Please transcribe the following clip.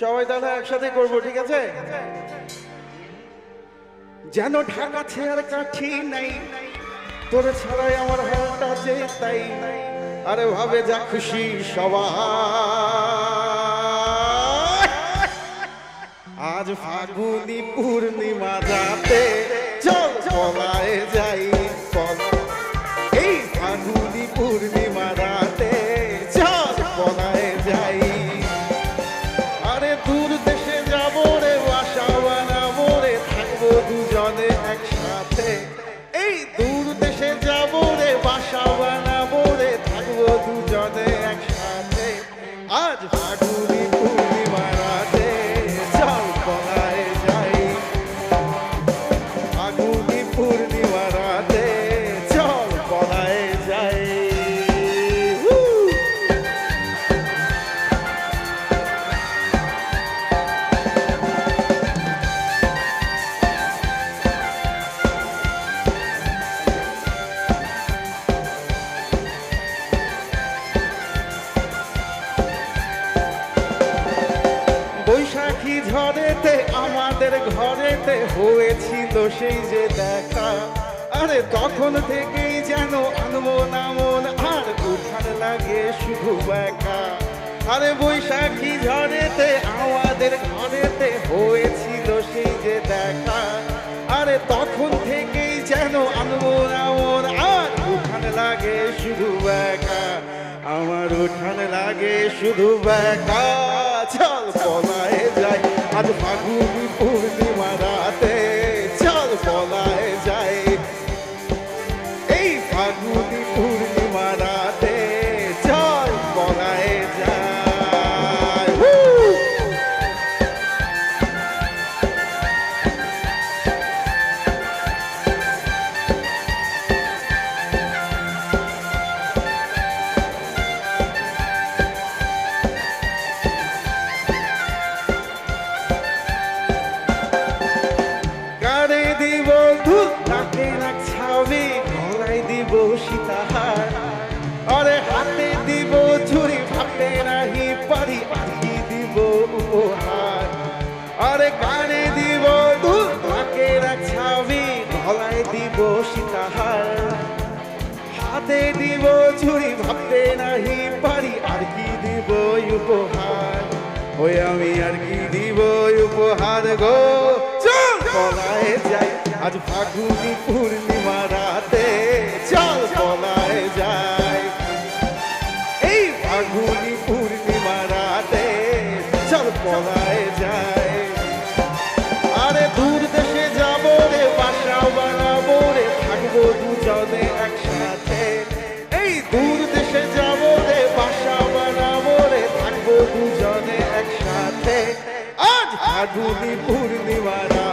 সবাই তাহলে একসাথে করব, ঠিক আছে? যেন ঢাকা ছেয়ার কাঠি নাই, তোর ছাড়াই আমার হালটা যে তাই। আরে ভাবে যা খুশি সবাই। আজ ফাগুনি পূর্ণিমা রাতে চল পলায় যাই বৈশাখী ঝড়েতে, আমাদের ঘরেতে হয়েছিল সেই যে দেখা। আরে তখন থেকেই যেন আনব না মন আর উঠান লাগে শুধু একা। আরে বৈশাখী ঝড়েতে, আমাদের ঘরেতে হয়েছিল সেই যে দেখা। আরে তখন থেকেই যেন আনব না মন আর উঠান লাগে শুধু একা। আমার উঠান লাগে শুধু বেকা চল পলায় যায়। আজ ফাগুনি পূর্ণিমা রাতে দিব ধূপ নাকে গলায় দিব সীতাহার। আরে হাতে দিব ছুরি ভাবতে নাহি পারি আজকে দিব উপহার। আরে কানে দিব ধূপ নাকে নাক গলায় দিব সীতাহার। হাতে দিব ছুরি ভাবতে নাহি পারি আর দিব উপহার। ওই আমি আর কি দিব উপহার গো। চল! আজ ফাগুনি পূর্ণিমা রাতে চল পলায় যাই এই ফাগুনি পূর্ণিমা রাতে চল পলায় যাই আরে দূর দেশে যাব রে বাসা বানাবো রে, থাকব দুজনে একসাথে। এই দূর দেশে যাব রে বাসা বানাবো রে, থাকব দুজনে একসাথে। আজ ফাগুনি পূর্ণিমা রাতে